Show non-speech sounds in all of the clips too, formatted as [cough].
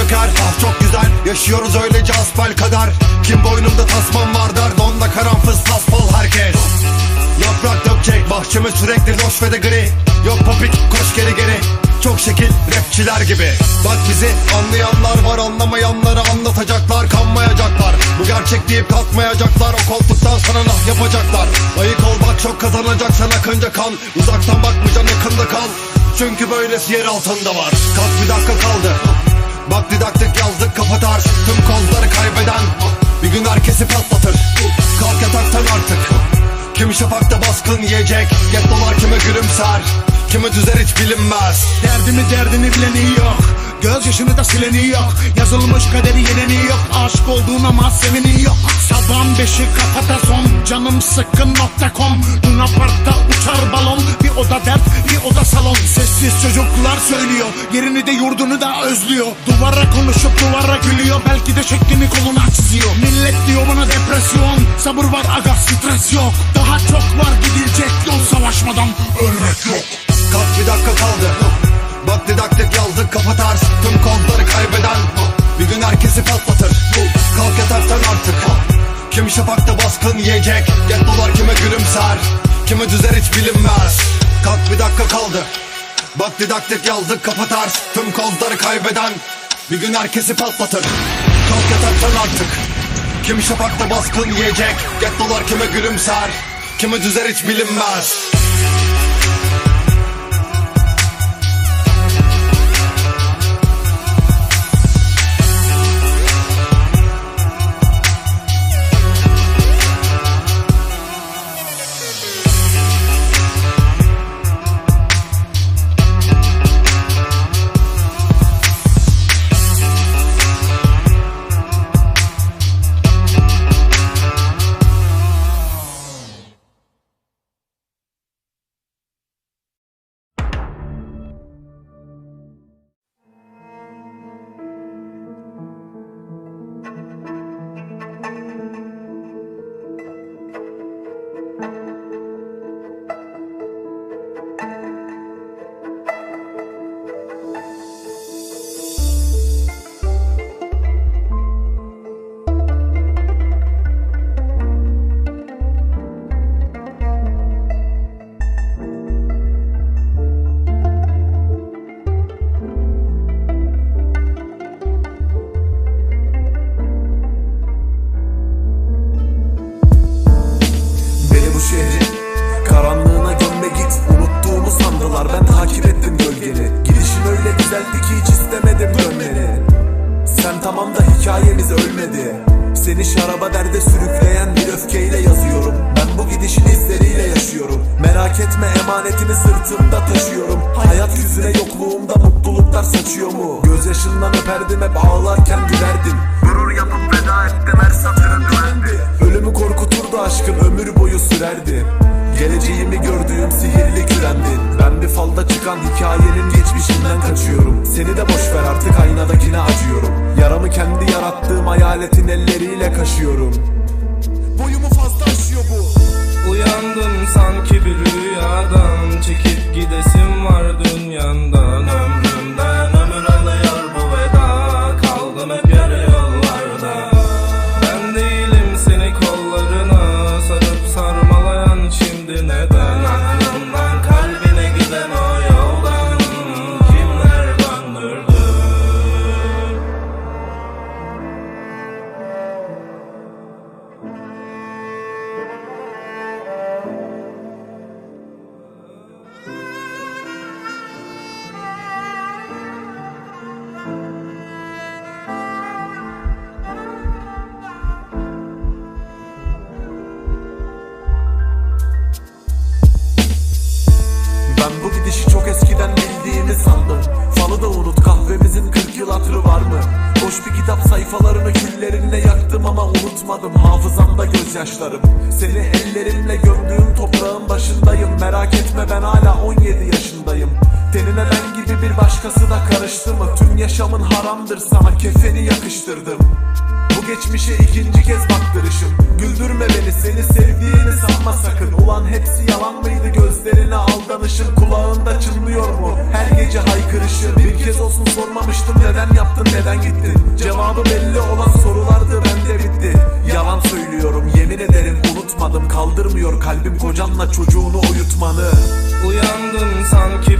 Çöker. Ah çok güzel Yaşıyoruz öylece asfal kadar. Kim boynumda tasmam var der Donda karanfız tasbol herkes. Yaprak dökecek bahçeme sürekli loş ve de gri. Yok popik koş geri geri. Çok şekil rapçiler gibi. Bak bizi anlayanlar var anlamayanları anlatacaklar Kanmayacaklar. Bu gerçek deyip kalkmayacaklar O koltuktan sana nah yapacaklar. Ayık ol bak çok kazanacaksan akınca kan Uzaktan bakmayacaksın yakında kal. Çünkü böylesi yer altında var. Kalk bir dakika kaldı Bak didaktik yazdık kapatar. Tüm kozları kaybeden Bir gün herkesi patlatır. Kalk yataktan artık. Kim şafakta baskın yiyecek Get dolar kime gülümser. Kimi düzer hiç bilinmez. Derdimi derdini bileni yok. Göz yaşını da sileni yok. Yazılmış kaderi yeneni yok. Aşık olduğun ama seveni yok. Sabahın beşi kafada son. Canım sıkkın nokta com. Luna Park'ta uçar balon. Bir oda dert bir oda salon Sessiz çocuklar söylüyor. Yerini de yurdunu da özlüyor. Duvara konuşup duvara gülüyor. Belki de şeklini koluna çiziyor. Millet diyor bana depresyon. Sabır var aga stres yok. Daha çok var gidilecek yol. Savaşmadan ölmek yok. Kalk bir dakika kaldı. Bak didaktik yazdık kapatar Tüm kodları kaybeden. Bir gün herkesi patlatır. Kalk yataktan artık. Kim şafakta baskın yiyecek? Get dolar kime gülümser? Kime düzer hiç bilinmez. Kalk bir dakika kaldı Bak didaktik yazdık kapatar. Tüm kodları kaybeden Bir gün herkesi patlatır. Kalk yataktan artık. Kim şafakta baskın yiyecek? Get dolar kime gülümser? Kime düzer hiç bilinmez Seni şaraba derde sürükleyen bir öfkeyle yazıyorum. Ben bu gidişin izleriyle yaşıyorum. Merak etme emanetini sırtımda taşıyorum. Hayat yüzüne yokluğumda mutluluklar saçıyor mu? Gözyaşından öperdim hep ağlarken gülerdim. Gurur yapıp veda ettim her satırın güvendi. Ölümü korkuturdu aşkın ömür boyu sürerdi. Geleceğimi gördüğüm sihirli kürendin Ben bir falda çıkan hikayenin geçmişinden kaçıyorum. Seni de boş ver artık aynadakine acıyorum Yaramı kendi yarattığım hayaletin elleriyle kaşıyorum. Boyumu fazla aşıyor bu. Uyandım sanki bir rüyadan Çekip gidesim var dünyandan. Ömrümden kitap sayfalarını küllerinle yaktım ama unutmadım Hafızamda gözyaşlarım. Seni ellerimle gömdüğüm toprağın başındayım. Merak etme ben hala 17 yaşındayım. Tenine ben gibi bir başkası da karıştı mı? Tüm yaşamın haramdır sana kefeni yakıştırdım geçmişe ikinci kez baktırışım. Güldürme beni seni sevdiğini sanma sakın. Ulan hepsi yalan mıydı? Gözlerine aldanışım Kulağında çınlıyor mu? Her gece haykırışın Bir kez olsun sormamıştım neden yaptın neden gittin? Cevabı belli olan sorulardı bende bitti. Yalan söylüyorum yemin ederim unutmadım. Kaldırmıyor kalbim kocanla çocuğunu uyutmanı. Uyandın sanki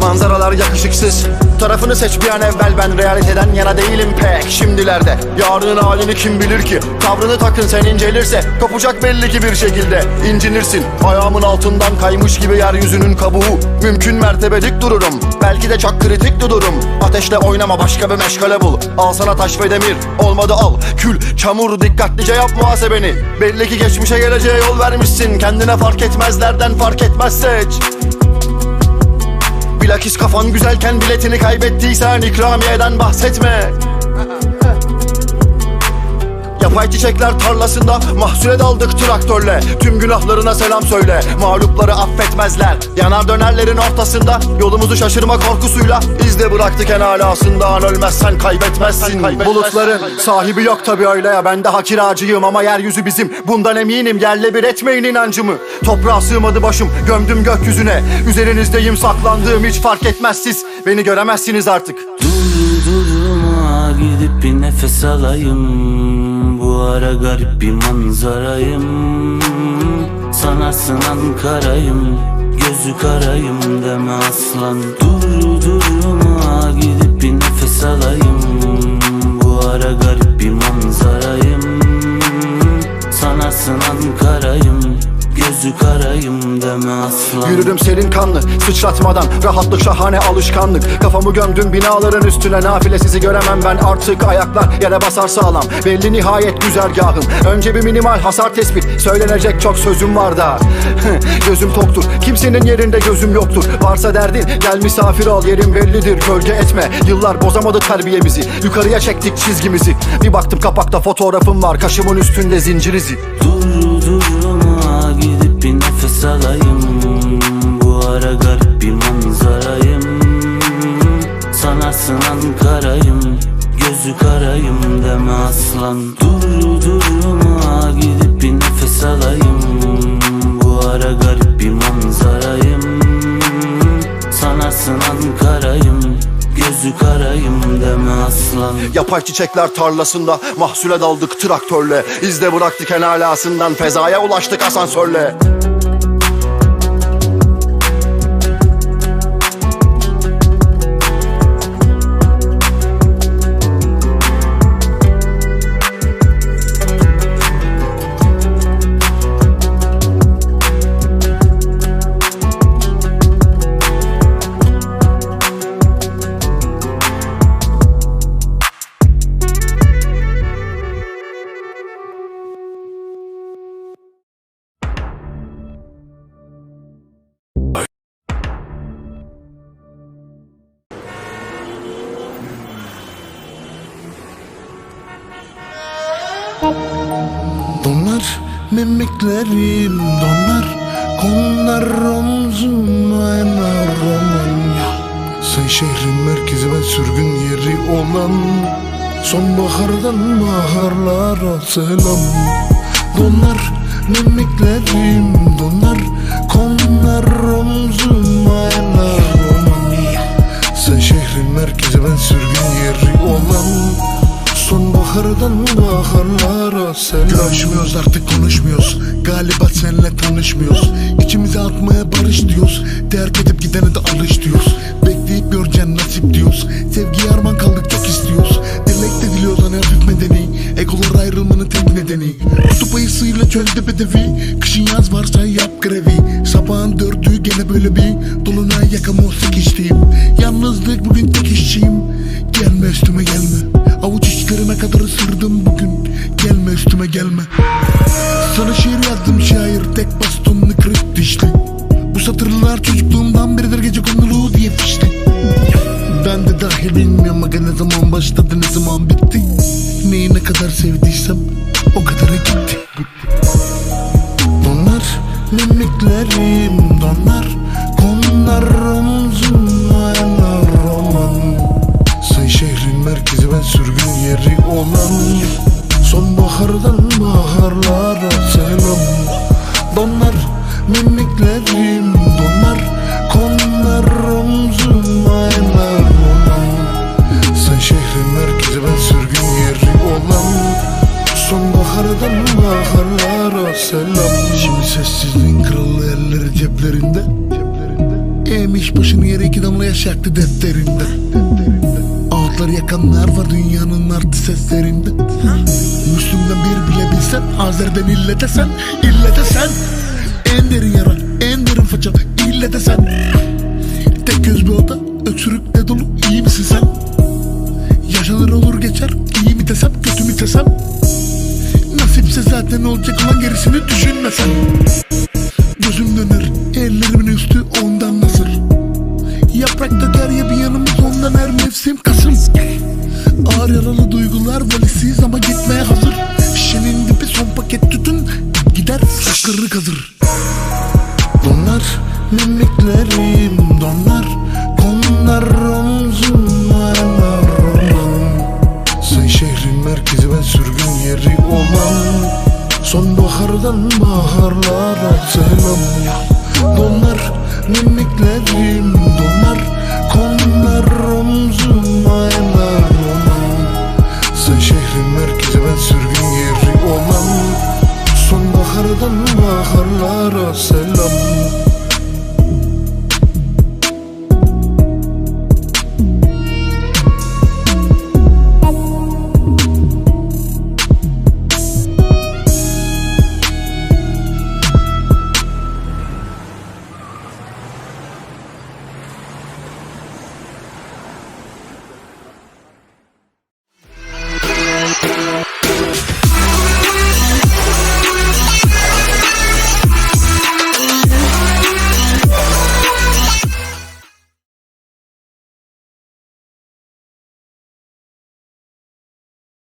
Manzaralar yakışıksız. Tarafını seç bir an evvel ben realiteden yana değilim pek. Şimdilerde yarının halini kim bilir ki? Tavrını takın sen incelirse Kopacak belli ki bir şekilde. İncinirsin Ayağımın altından kaymış gibi yeryüzünün kabuğu. Mümkün mertebe dik dururum Belki de çok kritik durum Ateşle oynama başka bir meşgale bul. Al sana taş ve demir Olmadı al. Kül çamur dikkatlice yap muhasebeni. Belli ki geçmişe geleceğe yol vermişsin. Kendine fark etmezlerden fark etmez seç Bilakis kafan güzelken biletini kaybettiysen ikramiyeden bahsetme Yapay çiçekler tarlasında mahsule daldık traktörle. Tüm günahlarına selam söyle Mağlupları affetmezler. Yanar dönerlerin ortasında Yolumuzu şaşırma korkusuyla izde bıraktık en alasından Ölmezsen kaybetmezsin. Bulutların sahibi yok tabi öyle. Ya Ben daha kiracıyım ama yeryüzü bizim. Bundan eminim yerle bir etmeyin inancımı. Toprağa sığmadı başım gömdüm gökyüzüne. Üzerinizdeyim saklandığım hiç fark etmez siz. Beni göremezsiniz artık. Duruma gidip bir nefes alayım ara garip bir manzarayım. Sanarsın Ankara'yım Gözü karayım deme aslan. Dur duruma gidip bir nefes alayım. Bu ara garip bir manzarayım. Sanarsın Ankara'yım Gözü karayım deme aslan Yürürüm serin kanlı sıçratmadan Rahatlık şahane alışkanlık. Kafamı gömdüm binaların üstüne Nafile sizi göremem ben. Artık Ayaklar yere basar sağlam Belli nihayet güzergahım. Önce bir minimal hasar tespit Söylenecek çok sözüm var da. [laughs] Gözüm toktur Kimsenin yerinde gözüm yoktur. Varsa derdin gel misafir ol Yerim bellidir gölge etme. Yıllar bozamadı terbiyemizi Yukarıya çektik çizgimizi. Bir baktım kapakta fotoğrafım var Kaşımın üstünde zincir izi Dur duruma gidip bir nefes alayım Sanarsın Ankara'yım Gözü karayım deme aslan. Dur duruma gidip bir nefes alayım. Bu ara garip bir manzarayım. Sanarsın Ankara'yım Gözü karayım deme aslan. Yapay çiçekler tarlasında Mahsule daldık traktörle. İzde bıraktık en alasından Fezaya ulaştık asansörle Donar mimiklerim donar. Konar omzuma enar Romanya Sen şehrin merkezi ben sürgün yeri olan. Sonbahardan baharlara selam. Donar mimiklerim donar sen Görüşmüyoruz artık konuşmuyoruz. Galiba senle tanışmıyoruz İçimize atmaya barış diyoruz. Terk edip gidene de alış diyoruz. Bekleyip göreceksin nasip diyoruz. Sevgiye arman kaldık çok istiyoruz. Dilek de diliyoruz hani hafif medeni Egolar ayrılmanın tek nedeni. Kutup ayısıyla çölde bedevi Kışın yaz varsa yap grevi. Sabahın dördü gene böyle bir Dolunay yakam olsa geçtiğim Yalnızlık bugün tek işçiyim. Gelme üstüme gelme Avuç içlerime kadar ısırdım bugün. Gelme üstüme gelme. Sana şiir yazdım şair Tek bastonlu kırık dişli. Bu satırlar çocukluğumdan beridir gece konulu diye fişli Ben de dahil bilmiyorum aga ne zaman başladı ne zaman bitti. Neyi ne kadar sevdiysem o kadar gitti. Donlar mimiklerim donlar Konlar omzuma ben sürgün yeri olan Sonbahardan baharlara selam Azer'den ille desen ille desen En derin yara en derin faça ille desen Tek göz bir oda öksürükle dolu iyi misin sen? Yaşanır olur geçer iyi mi desem kötü mü desem? Nasipse zaten olacak olan gerisini düşünme sen Gözüm döner ellerimin üstü ondan nasır? Yaprak döker ya bir yanımız ondan her mevsim Kasım Ağır yaralı duygular valisiz ama gitmeye hazır. Şişenin dibi son paket tütün Gider sakırı kazır. Donlar mimiklerim donlar Konlar omzuma yanar Sen şehrin merkezi ben sürgün yeri olan Sonbahardan baharlara selam. Donlar mimiklerim